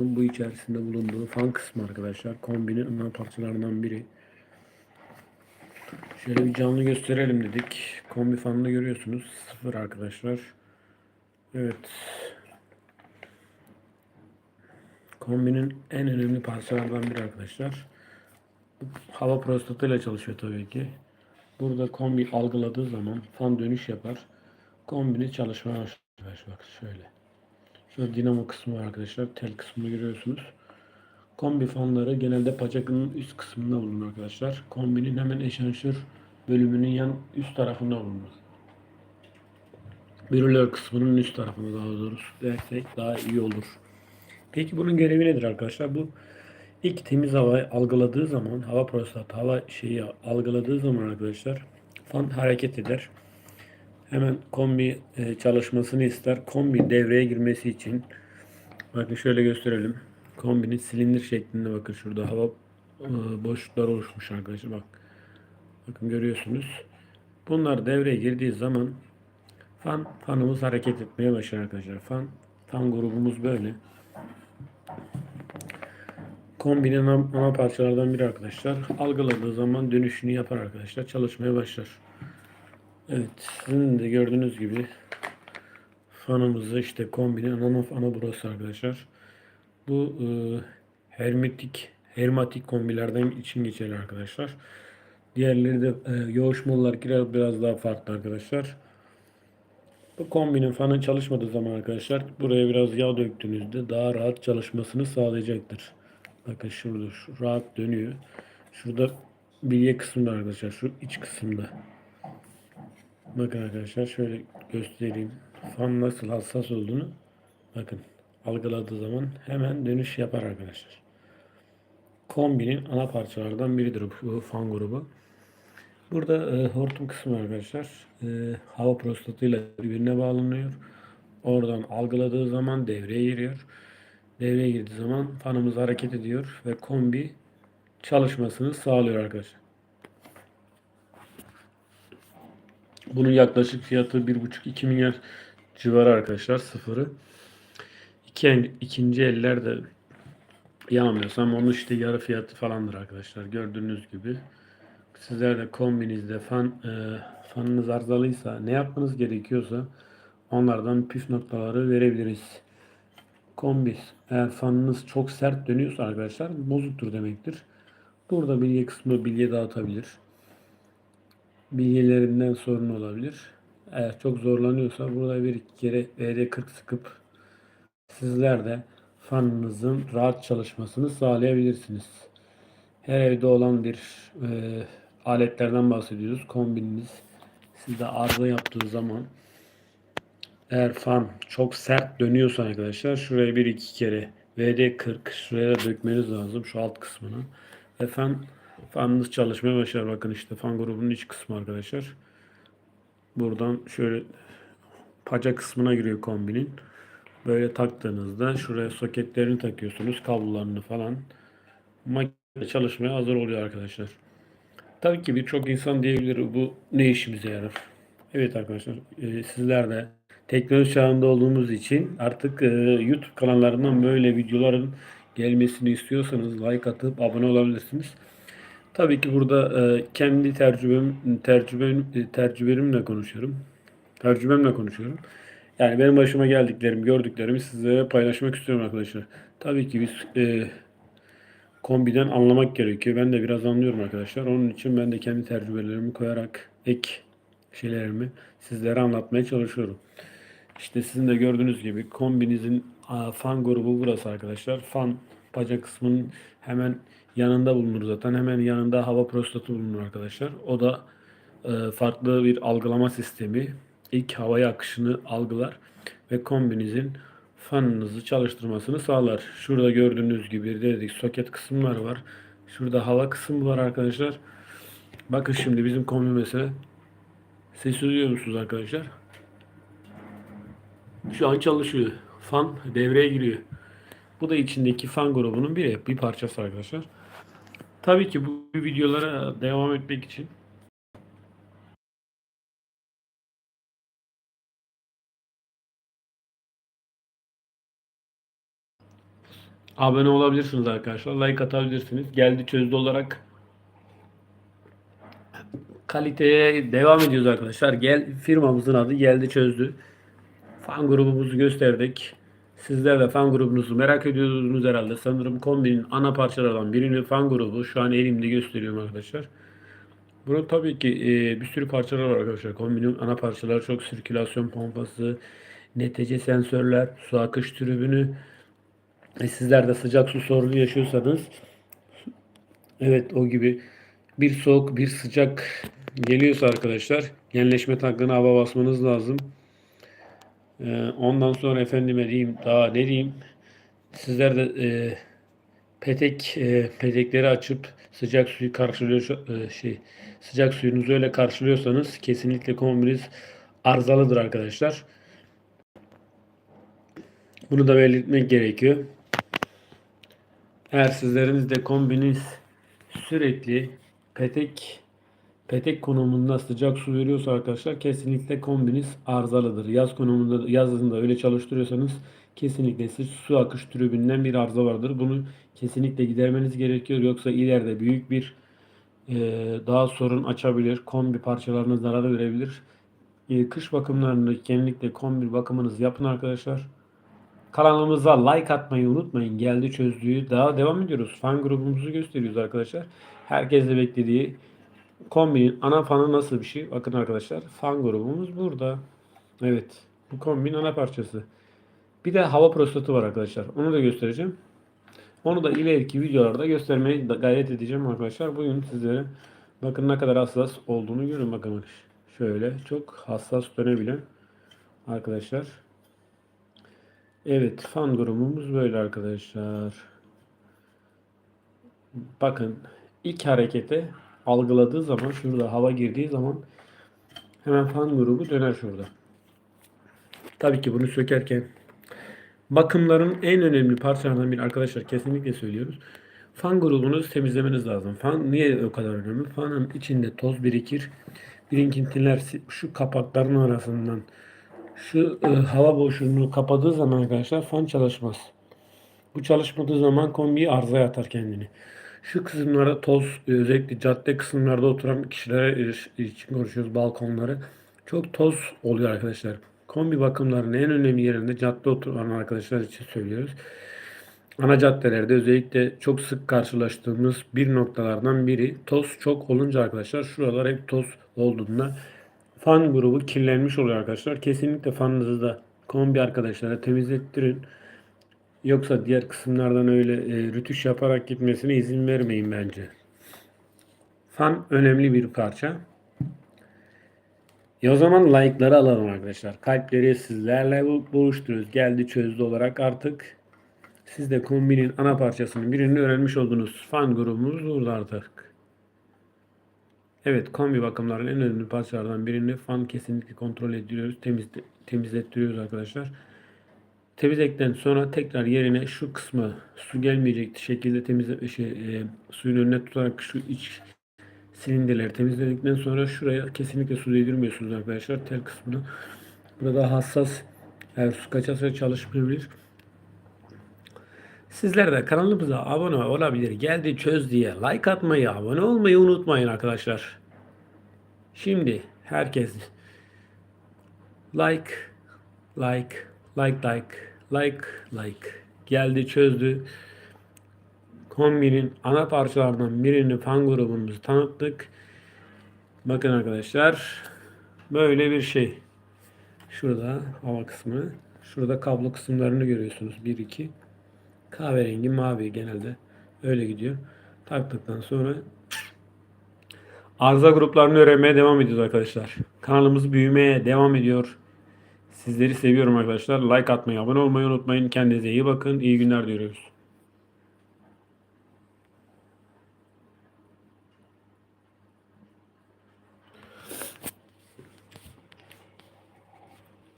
bu içerisinde bulunduğu fan kısmı arkadaşlar. Kombinin ana parçalarından biri. Şöyle bir canlı gösterelim dedik. Kombi fanını görüyorsunuz. Sıfır arkadaşlar. Evet. Kombinin en önemli parçalardan biri arkadaşlar. Hava prostatıyla çalışıyor tabii ki. Burada kombi algıladığı zaman fan dönüş yapar. Kombini çalışmaya başlar. Bak şöyle. Şurada dinamo kısmı arkadaşlar. Tel kısmını görüyorsunuz. Kombi fanları genelde pacakının üst kısmında bulunur arkadaşlar. Kombinin hemen eşanşör bölümünün yan üst tarafında bulunur. Brülör kısmının üst tarafında daha doğrusu dersek daha iyi olur. Peki bunun görevi nedir arkadaşlar? Bu ilk temiz havayı algıladığı zaman hava prostat hava şeyi algıladığı zaman arkadaşlar fan hareket eder. Hemen kombi e, çalışmasını ister. Kombi devreye girmesi için bakın şöyle gösterelim. Kombinin silindir şeklinde bakın şurada hava e, boşluklar oluşmuş arkadaşlar bak. Bakın görüyorsunuz. Bunlar devreye girdiği zaman fan fanımız hareket etmeye başlar arkadaşlar. Fan fan grubumuz böyle. Kombinin ana, parçalardan biri arkadaşlar. Algıladığı zaman dönüşünü yapar arkadaşlar. Çalışmaya başlar. Evet, sizin de gördüğünüz gibi fanımızı işte kombinin ana, ana burası arkadaşlar. Bu e, hermetik hermatik kombilerden için geçerli arkadaşlar. Diğerleri de e, yoğuşmalılar girer biraz daha farklı arkadaşlar. Bu kombinin fanı çalışmadığı zaman arkadaşlar buraya biraz yağ döktüğünüzde daha rahat çalışmasını sağlayacaktır. Bakın şurada şu rahat dönüyor. Şurada bilye kısmında arkadaşlar şu iç kısımda. Bakın arkadaşlar şöyle göstereyim. Fan nasıl hassas olduğunu bakın algıladığı zaman hemen dönüş yapar arkadaşlar. Kombinin ana parçalardan biridir bu fan grubu. Burada e, hortum kısmı arkadaşlar e, hava prostatıyla birbirine bağlanıyor. Oradan algıladığı zaman devreye giriyor. Devreye girdiği zaman fanımız hareket ediyor ve kombi çalışmasını sağlıyor arkadaşlar. Bunun yaklaşık fiyatı 1,5-2 milyar civarı arkadaşlar sıfırı. İki, ikinci eller de yanılmıyorsam onun işte yarı fiyatı falandır arkadaşlar. Gördüğünüz gibi. Sizler de kombinizde fan e, fanınız arızalıysa ne yapmanız gerekiyorsa onlardan püf noktaları verebiliriz. Kombi eğer fanınız çok sert dönüyorsa arkadaşlar bozuktur demektir. Burada bilye kısmı bilye dağıtabilir bilyelerinden sorun olabilir. Eğer çok zorlanıyorsa burada bir iki kere ED40 sıkıp sizler de fanınızın rahat çalışmasını sağlayabilirsiniz. Her evde olan bir e, aletlerden bahsediyoruz. Kombininiz sizde arıza yaptığı zaman eğer fan çok sert dönüyorsa arkadaşlar şuraya bir iki kere VD40 şuraya dökmeniz lazım şu alt kısmına. Ve fanınız çalışmaya başlar. Bakın işte fan grubunun iç kısmı arkadaşlar. Buradan şöyle paca kısmına giriyor kombinin. Böyle taktığınızda şuraya soketlerini takıyorsunuz. Kablolarını falan. Makine çalışmaya hazır oluyor arkadaşlar. Tabii ki birçok insan diyebilir bu ne işimize yarar. Evet arkadaşlar e, sizler de teknoloji çağında olduğumuz için artık e, YouTube kanallarından böyle videoların gelmesini istiyorsanız like atıp abone olabilirsiniz. Tabii ki burada e, kendi tecrübem, tecrübem, e, tecrübemle konuşuyorum. Tecrübemle konuşuyorum. Yani benim başıma geldiklerim, gördüklerimi sizlere paylaşmak istiyorum arkadaşlar. Tabii ki biz e, kombiden anlamak gerekiyor. Ben de biraz anlıyorum arkadaşlar. Onun için ben de kendi tecrübelerimi koyarak ek şeylerimi sizlere anlatmaya çalışıyorum. İşte sizin de gördüğünüz gibi kombinizin fan grubu burası arkadaşlar. Fan baca kısmının hemen yanında bulunur zaten. Hemen yanında hava prostatı bulunur arkadaşlar. O da e, farklı bir algılama sistemi. İlk havaya akışını algılar ve kombinizin fanınızı çalıştırmasını sağlar. Şurada gördüğünüz gibi dedik soket kısımları var. Şurada hava kısmı var arkadaşlar. Bakın şimdi bizim kombi mesela. Ses duyuyor musunuz arkadaşlar? Şu an çalışıyor. Fan devreye giriyor. Bu da içindeki fan grubunun biri, bir parçası arkadaşlar. Tabii ki bu videolara devam etmek için abone olabilirsiniz arkadaşlar. Like atabilirsiniz. Geldi çözdü olarak kaliteye devam ediyoruz arkadaşlar. Gel firmamızın adı geldi çözdü. Fan grubumuzu gösterdik. Sizler de fan grubunuzu merak ediyordunuz herhalde. Sanırım kombinin ana parçalardan birinin fan grubu. Şu an elimde gösteriyorum arkadaşlar. Bunun tabii ki e, bir sürü parçalar var arkadaşlar. Kombinin ana parçaları çok sirkülasyon pompası, NTC sensörler, su akış tribünü. E, sizler de sıcak su sorunu yaşıyorsanız evet o gibi bir soğuk bir sıcak geliyorsa arkadaşlar genleşme tankına hava basmanız lazım. E, ondan sonra efendime diyeyim daha ne diyeyim sizler de e, petek e, petekleri açıp sıcak suyu karşılıyor e, şey sıcak suyunuzu öyle karşılıyorsanız kesinlikle kombiniz arızalıdır arkadaşlar. Bunu da belirtmek gerekiyor. Eğer sizlerinizde kombiniz sürekli petek petek konumunda sıcak su veriyorsa arkadaşlar kesinlikle kombiniz arızalıdır. Yaz konumunda yazında öyle çalıştırıyorsanız kesinlikle siz su akış tribünden bir arıza vardır. Bunu kesinlikle gidermeniz gerekiyor. Yoksa ileride büyük bir e, daha sorun açabilir. Kombi parçalarına zarar verebilir. E, kış bakımlarında kesinlikle kombi bakımınızı yapın arkadaşlar. Kanalımıza like atmayı unutmayın. Geldi çözdüğü daha devam ediyoruz. Fan grubumuzu gösteriyoruz arkadaşlar. Herkes de beklediği kombinin ana fanı nasıl bir şey? Bakın arkadaşlar fan grubumuz burada. Evet. Bu kombin ana parçası. Bir de hava prostatı var arkadaşlar. Onu da göstereceğim. Onu da ileriki videolarda göstermeye gayret edeceğim arkadaşlar. Bugün sizlere bakın ne kadar hassas olduğunu görün bakın. Şöyle çok hassas dönebilen arkadaşlar. Evet fan grubumuz böyle arkadaşlar. Bakın ilk harekete algıladığı zaman şurada hava girdiği zaman hemen fan grubu döner şurada. Tabii ki bunu sökerken bakımların en önemli parçalarından biri arkadaşlar kesinlikle söylüyoruz. Fan grubunuzu temizlemeniz lazım. Fan niye o kadar önemli? Fanın içinde toz birikir. Birikintiler şu kapakların arasından şu e, hava boşluğunu kapadığı zaman arkadaşlar fan çalışmaz. Bu çalışmadığı zaman kombi arıza yatar kendini. Şu kısımlara toz e, özellikle cadde kısımlarda oturan kişilere için konuşuyoruz balkonları. Çok toz oluyor arkadaşlar. Kombi bakımlarının en önemli yerinde cadde oturan arkadaşlar için söylüyoruz. Ana caddelerde özellikle çok sık karşılaştığımız bir noktalardan biri toz çok olunca arkadaşlar şuralar hep toz olduğunda fan grubu kirlenmiş oluyor arkadaşlar. Kesinlikle fanınızı da kombi arkadaşlara temizlettirin. Yoksa diğer kısımlardan öyle e, rütüş yaparak gitmesine izin vermeyin bence. Fan önemli bir parça. E o zaman like'ları alalım arkadaşlar. Kalpleri sizlerle buluşturuyoruz. Geldi çözdü olarak artık siz de kombinin ana parçasının birini öğrenmiş oldunuz. Fan grubumuz burada artık. Evet kombi bakımların en önemli parçalardan birini fan kesinlikle kontrol ediyoruz. Temiz, temizlettiriyoruz arkadaşlar. Temizledikten sonra tekrar yerine şu kısmı su gelmeyecek şekilde temizle şey, e, suyun önüne tutarak şu iç silindirleri temizledikten sonra şuraya kesinlikle su değdirmiyorsunuz arkadaşlar tel kısmını. Burada hassas eğer su kaçarsa çalışmayabilir. Sizler de kanalımıza abone olabilir. Geldi çöz diye like atmayı, abone olmayı unutmayın arkadaşlar. Şimdi herkes like, like, like, like, like, like. Geldi çözdü. Kombinin ana parçalarından birini fan grubumuzu tanıttık. Bakın arkadaşlar. Böyle bir şey. Şurada hava kısmı. Şurada kablo kısımlarını görüyorsunuz. 1 2 kahverengi mavi genelde öyle gidiyor. Taktıktan sonra arıza gruplarını öğrenmeye devam ediyoruz arkadaşlar. Kanalımız büyümeye devam ediyor. Sizleri seviyorum arkadaşlar. Like atmayı, abone olmayı unutmayın. Kendinize iyi bakın. İyi günler diliyoruz.